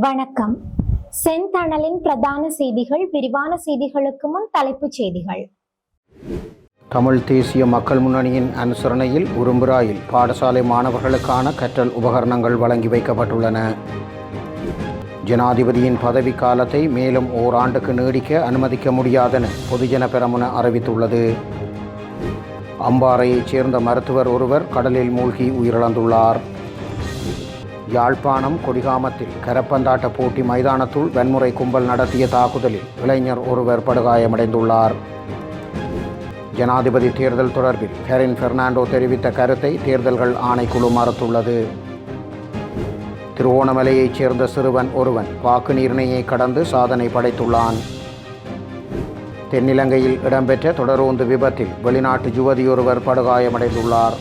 வணக்கம். செந்தணலின் பிரதான செய்திகள் விரிவான செய்திகளுக்கு முன் தலைப்புச் செய்திகள். தமிழ் தேசிய மக்கள் முன்னணியின் அனுசரணையில் உரும்புராயில் பாடசாலை மாணவர்களுக்கான கற்றல் உபகரணங்கள் வழங்கி வைக்கப்பட்டுள்ளன. ஜனாதிபதியின் பதவி காலத்தை மேலும் ஓராண்டுக்கு நீடிக்க அனுமதிக்க முடியாதென பொதுஜன பெரமுன அறிவித்துள்ளது. அம்பாறையைச் சேர்ந்த மருத்துவர் ஒருவர் கடலில் மூழ்கி உயிரிழந்துள்ளார். யாழ்ப்பாணம் கொடிகாமத்தில் கரப்பந்தாட்ட போட்டி மைதானத்துள் வன்முறை கும்பல் நடத்திய தாக்குதலில் இளைஞர் ஒருவர் படுகாயமடைந்துள்ளார். ஜனாதிபதி தேர்தல் தொடர்பில் கெரின் பெர்னாண்டோ தெரிவித்த கருத்தை தேர்தல்கள் ஆணைக்குழு மறுத்துள்ளது. திருவோணமலையைச் சேர்ந்த சிறுவன் ஒருவன் வாக்கு நிர்ணயை கடந்து சாதனை படைத்துள்ளான். தென்னிலங்கையில் இடம்பெற்ற தொடரோந்து விபத்தில் வெளிநாட்டு யுவதியொருவர் படுகாயமடைந்துள்ளார்.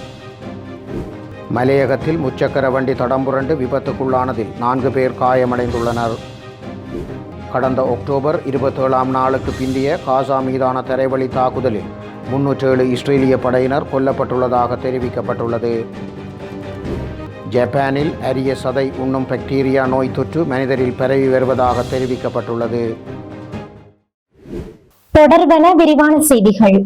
மலையகத்தில் முச்சக்கர வண்டி தடம்புரண்டு விபத்துக்குள்ளானதில் நான்கு பேர் காயமடைந்துள்ளனர். கடந்த அக்டோபர் இருபத்தேழாம் நாளுக்கு பிந்திய காசா மீதான தரைவழி தாக்குதலில் முன்னூற்றேழு இஸ்ரேலிய படையினர் கொல்லப்பட்டுள்ளதாக தெரிவிக்கப்பட்டுள்ளது. ஜப்பானில் அரிய சதை உண்ணும் பாக்டீரியா நோய் தொற்று மனிதரில் பரவி வருவதாக தெரிவிக்கப்பட்டுள்ளது. தொடர்பன விரிவான செய்திகள்.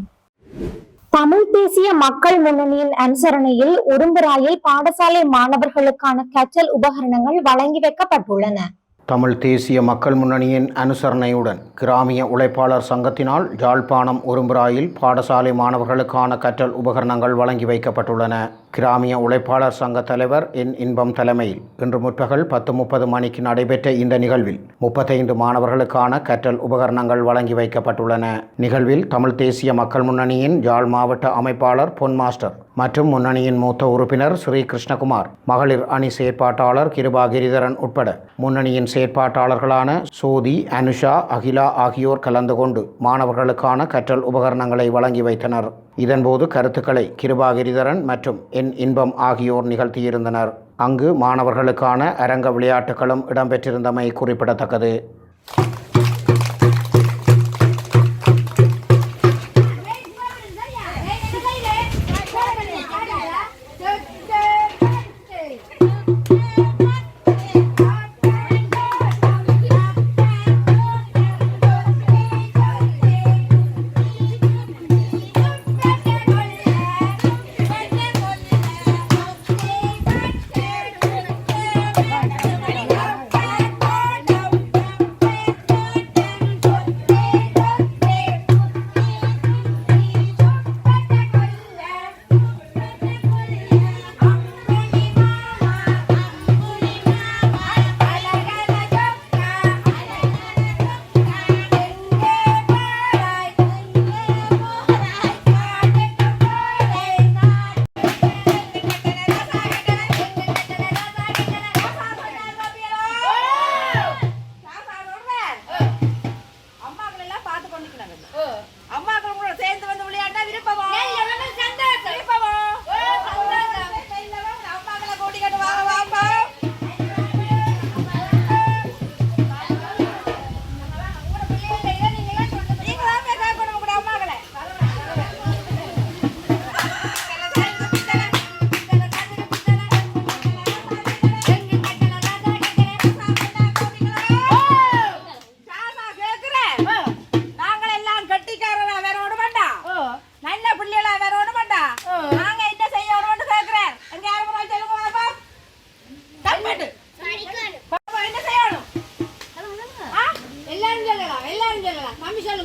தமிழ் தேசிய மக்கள் முன்னணியின் அனுசரணையில் உரும்புராயில் பாடசாலை மாணவர்களுக்கான கற்றல் உபகரணங்கள் வழங்கி வைக்கப்பட்டுள்ளன. தமிழ் தேசிய மக்கள் முன்னணியின் அனுசரணையுடன் கிராமிய உழைப்பாளர் சங்கத்தினால் யாழ்ப்பாணம் உரும்புராயில் பாடசாலை மாணவர்களுக்கான கற்றல் உபகரணங்கள் வழங்கி வைக்கப்பட்டுள்ளன. கிராமிய உழைப்பாளர் சங்க தலைவர் என் இன்பம் தலைமையில் இன்று முற்பகல் பத்து முப்பது மணிக்கு நடைபெற்ற இந்த நிகழ்வில் முப்பத்தைந்து மாணவர்களுக்கான கற்றல் உபகரணங்கள் வழங்கி வைக்கப்பட்டுள்ளன. நிகழ்வில் தமிழ் தேசிய மக்கள் முன்னணியின் யாழ் மாவட்ட அமைப்பாளர் பொன் மாஸ்டர் மற்றும் முன்னணியின் மூத்த உறுப்பினர் ஸ்ரீ கிருஷ்ணகுமார் மகளிர் அணி செயற்பாட்டாளர் கிருபா கிரிதரன் உட்பட முன்னணியின் செயற்பாட்டாளர்களான சோதி அனுஷா அகிலா ஆகியோர் கலந்து கொண்டு மாணவர்களுக்கான கற்றல் உபகரணங்களை வழங்கி வைத்தனர். இதன்போது கருத்துக்களை கிருபாகிரிதரன் மற்றும் என் இன்பம் ஆகியோர் நிகழ்த்தியிருந்தனர். அங்கு மாணவர்களுக்கான அரங்க விளையாட்டுகளும் இடம்பெற்றிருந்தமை குறிப்பிடத்தக்கது.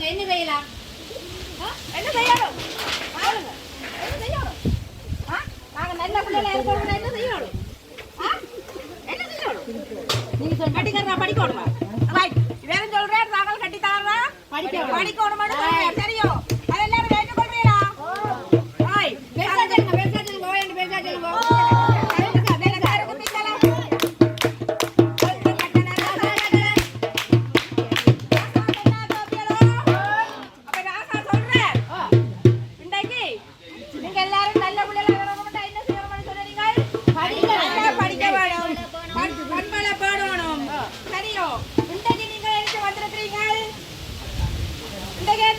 என்ன செய்யலாம்? என்ன செய்யணும் என்ன செய்யணும் ஆ? நாங்க நல்ல பிள்ளைகளா இருக்கணும் என்ன செய்யணும்? என்ன செய்யணும்? நீங்க சொல்ல கட்டிக்கிறா படிக்கணுமா? ரைட். வேற சொல்றேன் நாங்கள் கட்டி தரறா படிக்க படிக்கணும் சரியோ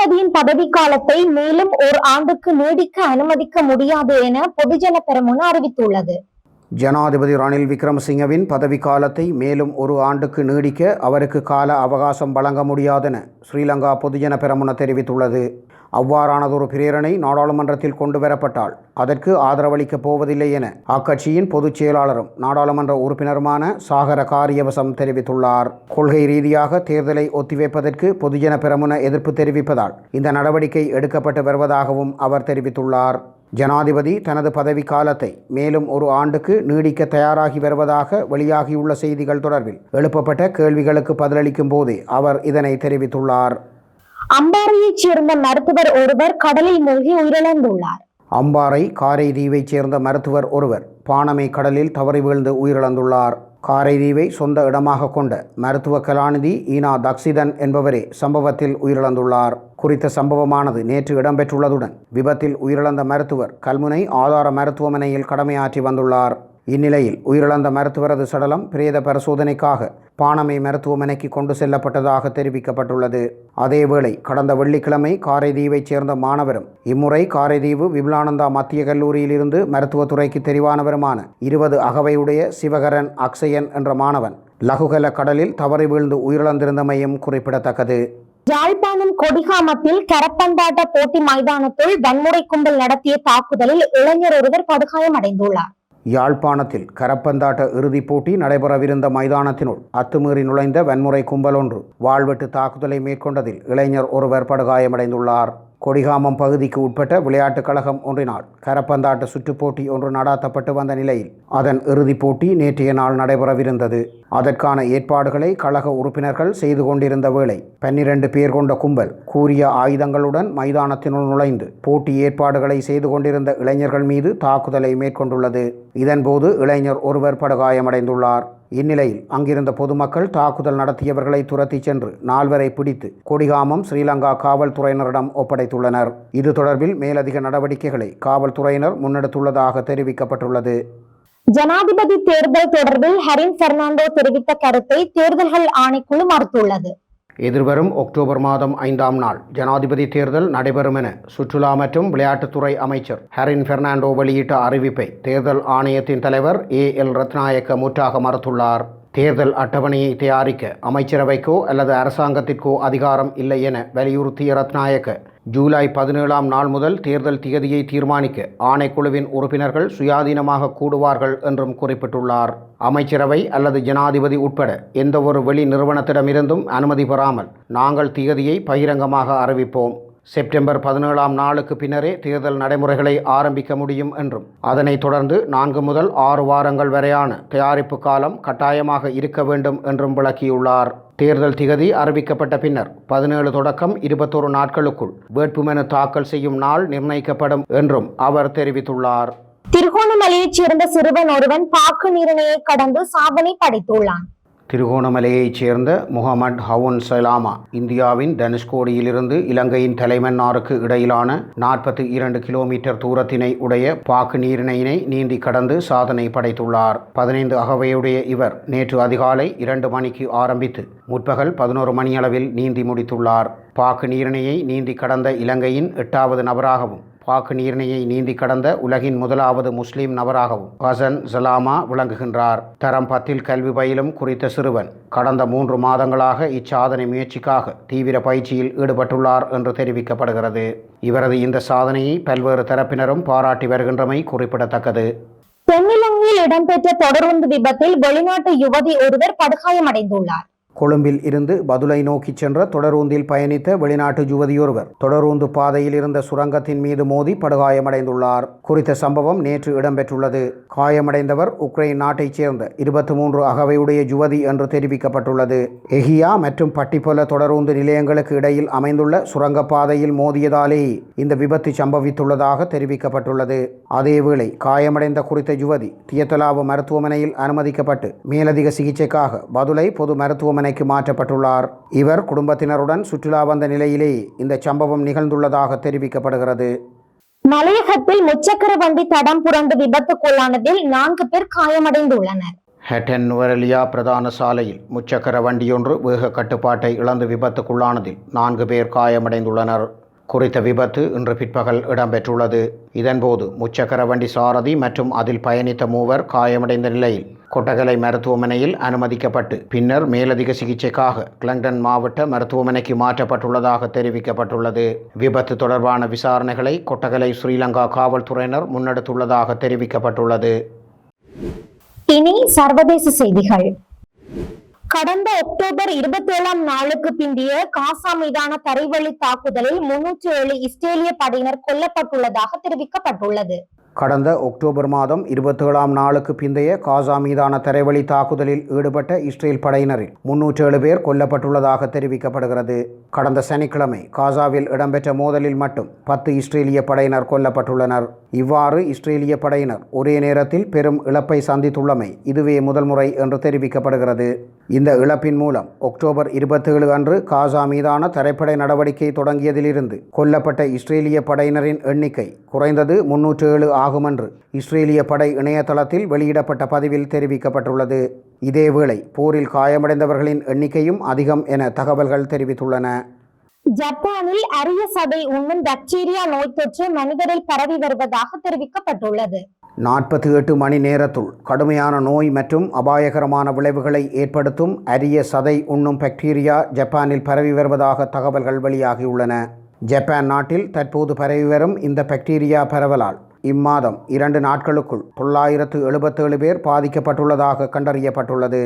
ஜனாதிபதியின் பதவிக்காலத்தை மேலும் ஒரு ஆண்டுக்கு நீடிக்க அனுமதிக்க முடியாது என பொதுஜன பெரமுன அறிவித்துள்ளது. ஜனாதிபதி ரணில் விக்ரமசிங்கவின் பதவிக்காலத்தை மேலும் ஒரு ஆண்டுக்கு நீடிக்க அவருக்கு கால அவகாசம் வழங்க முடியாதென ஸ்ரீலங்கா பொதுஜன பெரமுன தெரிவித்துள்ளது. அவ்வாறானதொரு பிரேரணை நாடாளுமன்றத்தில் கொண்டு வரப்பட்டால் அதற்கு ஆதரவளிக்கப் போவதில்லை என அக்கட்சியின் பொதுச் செயலாளரும் நாடாளுமன்ற உறுப்பினருமான சாகர காரியவசம் தெரிவித்துள்ளார். கொள்கை ரீதியாக தேர்தலை ஒத்திவைப்பதற்கு பொதுஜன பெரமுன எதிர்ப்பு தெரிவிப்பதால் இந்த நடவடிக்கை எடுக்கப்பட்டு வருவதாகவும் அவர் தெரிவித்துள்ளார். ஜனாதிபதி தனது பதவி காலத்தை மேலும் ஒரு ஆண்டுக்கு நீடிக்க தயாராகி வருவதாக வெளியாகியுள்ள செய்திகள் தொடர்பில் எழுப்பப்பட்ட கேள்விகளுக்கு பதிலளிக்கும் போதே அவர் இதனை தெரிவித்துள்ளார். அம்பாறையைச் சேர்ந்த மருத்துவர் ஒருவர் கடலில் மூழ்கி உயிரிழந்துள்ளார். அம்பாறை காரைதீவைச் சேர்ந்த மருத்துவர் ஒருவர் பானமை கடலில் தவறி வீழ்ந்து உயிரிழந்துள்ளார். காரைதீவை சொந்த இடமாக கொண்ட மருத்துவ கலாநிதி ஈனா தக்சிதன் என்பவரே சம்பவத்தில் உயிரிழந்துள்ளார். குறித்த சம்பவமானது நேற்று இடம்பெற்றுள்ளதுடன் விபத்தில் உயிரிழந்த மருத்துவர் கல்முனை ஆதார மருத்துவமனையில் கடமையாற்றி வந்துள்ளார். இந்நிலையில் உயிரிழந்த மருத்துவரது சடலம் பிரேத பரிசோதனைக்காக பானமை மருத்துவமனைக்கு கொண்டு செல்லப்பட்டதாக தெரிவிக்கப்பட்டுள்ளது. அதேவேளை கடந்த வெள்ளிக்கிழமை காரைதீவைச் சேர்ந்த மாணவரும் இம்முறை காரைதீவு விபுலானந்தா மத்திய கல்லூரியிலிருந்து மருத்துவத்துறைக்கு தெரிவானவருமான இருபது அகவையுடைய சிவகரன் அக்ஷயன் என்ற மாணவன் லகுகல கடலில் தவறி வீழ்ந்து உயிரிழந்திருந்தமையும் குறிப்பிடத்தக்கது. யாழ்ப்பாணம் கொடிகாமத்தில் கரப்பந்தாட்ட போட்டி மைதானத்தில் வன்முறை கும்பல் நடத்திய தாக்குதலில் இளைஞர் ஒருவர் படுகாயமடைந்துள்ளார். யாழ்ப்பாணத்தில் கரப்பந்தாட்ட இறுதிப் போட்டி நடைபெறவிருந்த மைதானத்தினுள் அத்துமீறி நுழைந்த வன்முறை கும்பல் ஒன்று வாழ்வெட்டு தாக்குதலை மேற்கொண்டதில் இளைஞர் ஒருவர் படுகாயமடைந்துள்ளார். கொடிகாமம் பகுதிக்கு உட்பட்ட விளையாட்டுக் கழகம் ஒன்றினால் கரப்பந்தாட்ட சுற்றுப்போட்டி ஒன்று நடாத்தப்பட்டு வந்த நிலையில் அதன் இறுதிப் போட்டி நேற்றைய நாள் நடைபெறவிருந்தது. அதற்கான ஏற்பாடுகளை கழக உறுப்பினர்கள் செய்து கொண்டிருந்த வேளை பன்னிரண்டு பேர் கொண்ட கும்பல் கூறிய ஆயுதங்களுடன் மைதானத்தினுள் நுழைந்து போட்டி ஏற்பாடுகளை செய்து கொண்டிருந்த இளைஞர்கள் மீது தாக்குதலை மேற்கொண்டுள்ளது. இதன்போது இளைஞர் ஒருவர் படுகாயமடைந்துள்ளார். இந்நிலையில் அங்கிருந்த பொதுமக்கள் தாக்குதல் நடத்தியவர்களை துரத்தி சென்று நால்வரை பிடித்து கொடிகாமம் ஸ்ரீலங்கா காவல்துறையினரிடம் ஒப்படைத்துள்ளனர். இது தொடர்பில் மேலதிக நடவடிக்கைகளை காவல்துறையினர் முன்னெடுத்துள்ளதாக தெரிவிக்கப்பட்டுள்ளது. ஜனாதிபதி தேர்தல் தொடர்பில் ஹரின் பெர்னாண்டோ தெரிவித்த கருத்தை தேர்தல்கள் ஆணைக்குழு மறுத்துள்ளது. எதிர்வரும் அக்டோபர் மாதம் ஐந்தாம் நாள் ஜனாதிபதி தேர்தல் நடைபெறும் என சுற்றுலா மற்றும் விளையாட்டுத்துறை அமைச்சர் ஹரின் பெர்னாண்டோ வெளியிட்ட அறிவிப்பை தேர்தல் ஆணையத்தின் தலைவர் ஏ எல் ரத்நாயக்க முற்றாக மறுத்துள்ளார். தேர்தல் அட்டவணையை தயாரிக்க அமைச்சரவைக்கோ அல்லது அரசாங்கத்திற்கோ அதிகாரம் இல்லை என வலியுறுத்திய ரத்நாயக்க ஜூலை பதினேழாம் நாள் முதல் தேர்தல் திகதியை தீர்மானிக்க ஆணைக்குழுவின் உறுப்பினர்கள் சுயாதீனமாக கூடுவார்கள் என்றும் குறிப்பிட்டுள்ளார். அமைச்சரவை அல்லது ஜனாதிபதி உட்பட எந்தவொரு வெளி நிறுவனத்திடமிருந்தும் அனுமதி பெறாமல் நாங்கள் திகதியை பகிரங்கமாக அறிவிப்போம். செப்டம்பர் பதினேழாம் நாளுக்கு பின்னரே தேர்தல் நடைமுறைகளை ஆரம்பிக்க முடியும் என்றும் அதனைத் தொடர்ந்து நான்கு முதல் ஆறு வாரங்கள் வரையான தயாரிப்பு காலம் கட்டாயமாக இருக்க வேண்டும் என்றும் விளக்கியுள்ளார். தேர்தல் திகதி அறிவிக்கப்பட்ட பின்னர் பதினேழு தொடக்கம் இருபத்தோரு நாட்களுக்குள் வேட்புமனு தாக்கல் செய்யும் நாள் நிர்ணயிக்கப்படும் என்றும் அவர் தெரிவித்துள்ளார். திருகோணமலையைச் சேர்ந்த சிறுவன் ஒருவன் பாக்கு நீரிணையை கடந்து சாதனை படைத்துள்ளான். திருகோணமலையைச் சேர்ந்த முகமட் ஹவுன் சலாமா இந்தியாவின் தனுஷ்கோடியிலிருந்து இலங்கையின் தலைமன்னாருக்கு இடையிலான நாற்பத்தி இரண்டு கிலோமீட்டர் தூரத்தினை உடைய பாக்கு நீரிணையினை நீந்தி கடந்து சாதனை படைத்துள்ளார். பதினைந்து அகவையுடைய இவர் நேற்று அதிகாலை இரண்டு மணிக்கு ஆரம்பித்து முற்பகல் பதினோரு மணியளவில் நீந்தி முடித்துள்ளார். பாக்கு நீரிணையை நீந்தி கடந்த இலங்கையின் எட்டாவது நபராகவும் பாக்கு நீர்ணையை நீந்தி கடந்த உலகின் முதலாவது முஸ்லீம் நபராகவும் ஹசன் சலாமா விளங்குகின்றார். தரம் பத்தில் கல்வி பயிலும் குறித்த சிறுவன் கடந்த மூன்று மாதங்களாக இச்சாதனை முயற்சிக்காக தீவிர பயிற்சியில் ஈடுபட்டுள்ளார் என்று தெரிவிக்கப்படுகிறது. இவரது இந்த சாதனையை பல்வேறு தரப்பினரும் பாராட்டி வருகின்றமை குறிப்பிடத்தக்கது. தென்னிலங்கையில் இடம்பெற்ற தொடர்ந்து விபத்தில் வெளிநாட்டு யுவதி ஒருவர் படுகாயமடைந்துள்ளார். கொழும்பில் இருந்து பதுளை நோக்கி சென்ற தொடரூந்தில் பயணித்த வெளிநாட்டு யுவதியொருவர் தொடரூந்து பாதையில் இருந்த சுரங்கத்தின் மீது மோதி படுகாயமடைந்துள்ளார். குறித்த சம்பவம் நேற்று இடம்பெற்றுள்ளது. காயமடைந்தவர் உக்ரைன் நாட்டைச் சேர்ந்த இருபத்தி மூன்று அகவையுடைய யுவதி என்று தெரிவிக்கப்பட்டுள்ளது. எஹியா மற்றும் பட்டிப்பொல தொடரூந்து நிலையங்களுக்கு இடையில் அமைந்துள்ள சுரங்கப்பாதையில் மோதியதாலேயே இந்த விபத்து சம்பவித்துள்ளதாக தெரிவிக்கப்பட்டுள்ளது. அதேவேளை காயமடைந்த குறித்த யுவதி தியத்தலாவு மருத்துவமனையில் அனுமதிக்கப்பட்டு மேலதிக சிகிச்சைக்காக பதுளை பொது மருத்துவமனை மருத்துவமனைக்கு மாற்றப்பட்டுள்ளார். இவர் குடும்பத்தினருடன் சுற்றுலா வந்த நிலையிலேயே இந்த சம்பவம் நிகழ்ந்துள்ளதாக தெரிவிக்கப்படுகிறது. மலையகத்தில் முச்சக்கர வண்டி தடம் புரண்டு விபத்துக்குள்ளானதில் நான்கு பேர் காயமடைந்துள்ளனர். ஹெட்டன் நுவரெலியா பிரதான சாலையில் முச்சக்கர வண்டியொன்று வேக கட்டுப்பாட்டை இழந்து விபத்துக்குள்ளானதில் நான்கு பேர் காயமடைந்துள்ளனர். குறித்த விபத்து இன்று பிற்பகல் இடம்பெற்றுள்ளது இதன்போது முச்சக்கர வண்டி சாரதி மற்றும் அதில் பயணித்த மூவர் காயமடைந்த நிலையில் கொட்டகலை மருத்துவமனையில் அனுமதிக்கப்பட்டு பின்னர் மேலதிக சிகிச்சைக்காக கிளங்டன் மாவட்ட மருத்துவமனைக்கு மாற்றப்பட்டுள்ளதாக தெரிவிக்கப்பட்டுள்ளது. விபத்து தொடர்பான விசாரணைகளை கொட்டகலை ஸ்ரீலங்கா காவல்துறையினர் முன்னெடுத்துள்ளதாக தெரிவிக்கப்பட்டுள்ளது. இனி சர்வதேச செய்திகள். கடந்த அக்டோபர் இருபத்தி ஏழாம் நாளுக்கு பிந்திய காசா மீதான தரைவழி தாக்குதலில் முன்னூற்றி ஏழு இஸ்ரேலிய படையினர் கொல்லப்பட்டுள்ளதாக தெரிவிக்கப்பட்டுள்ளது. கடந்த அக்டோபர் மாதம் இருபத்தேழாம் நாளுக்கு பிந்தைய காசா மீதான தரைவழி தாக்குதலில் ஈடுபட்ட இஸ்ரேல் படையினரில் முன்னூற்றேழு பேர் கொல்லப்பட்டுள்ளதாக தெரிவிக்கப்படுகிறது. கடந்த சனிக்கிழமை காசாவில் இடம்பெற்ற மோதலில் மட்டும் பத்து இஸ்ரேலிய படையினர் கொல்லப்பட்டுள்ளனர். இவ்வாறு இஸ்ரேலிய படையினர் ஒரே நேரத்தில் பெரும் இழப்பை சந்தித்துள்ளமை இதுவே முதல் முறை என்று தெரிவிக்கப்படுகிறது. இந்த இழப்பின் மூலம் அக்டோபர் இருபத்தேழு அன்று காசா மீதான தரைப்படை நடவடிக்கை தொடங்கியதிலிருந்து கொல்லப்பட்ட இஸ்ரேலிய படையினரின் எண்ணிக்கை குறைந்தது முன்னூற்று ஏழு ஆகும் என்று இஸ்ரேலிய படை இணையதளத்தில் வெளியிடப்பட்ட பதிவில் தெரிவிக்கப்பட்டுள்ளது. இதேவேளை போரில் காயமடைந்தவர்களின் எண்ணிக்கையும் அதிகம் என தகவல்கள் தெரிவித்துள்ளன. ஜப்பானில் அரிய சதை உண்ணும் பாக்டீரியா நோய் தொற்று மனிதரில் பரவி வருவதாக தெரிவிக்கப்பட்டுள்ளது. நாற்பத்தி எட்டு மணி நேரத்துள் கடுமையான நோய் மற்றும் அபாயகரமான விளைவுகளை ஏற்படுத்தும் அரிய சதை உண்ணும் பாக்டீரியா ஜப்பானில் பரவி வருவதாக தகவல்கள் வெளியாகியுள்ளன. ஜப்பான் நாட்டில் தற்போது பரவி வரும் இந்த பாக்டீரியா பரவலால் இம்மாதம் இரண்டு நாட்களுக்குள் தொள்ளாயிரத்து எழுபத்தேழு பேர் பாதிக்கப்பட்டுள்ளதாக கண்டறியப்பட்டுள்ளது.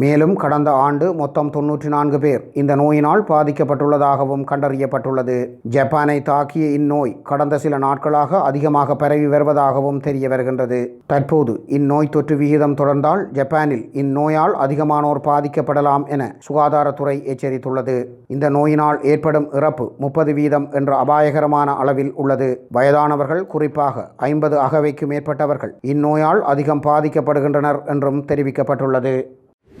மேலும் கடந்த ஆண்டு மொத்தம் தொன்னூற்றி நான்கு பேர் இந்த நோயினால் பாதிக்கப்பட்டுள்ளதாகவும் கண்டறியப்பட்டுள்ளது. ஜப்பானை தாக்கிய இந்நோய் கடந்த சில நாட்களாக அதிகமாக பரவி வருவதாகவும் தெரிய வருகின்றது. தற்போது இந்நோய் தொற்று விகிதம் தொடர்ந்தால் ஜப்பானில் இந்நோயால் அதிகமானோர் பாதிக்கப்படலாம் என சுகாதாரத்துறை எச்சரித்துள்ளது. இந்த நோயினால் ஏற்படும் இறப்பு முப்பது வீதம் என்ற அபாயகரமான அளவில் உள்ளது. வயதானவர்கள் குறிப்பாக ஐம்பது அகவைக்கு மேற்பட்டவர்கள் இந்நோயால் அதிகம் பாதிக்கப்படுகின்றனர் என்றும் தெரிவிக்கப்பட்டுள்ளது.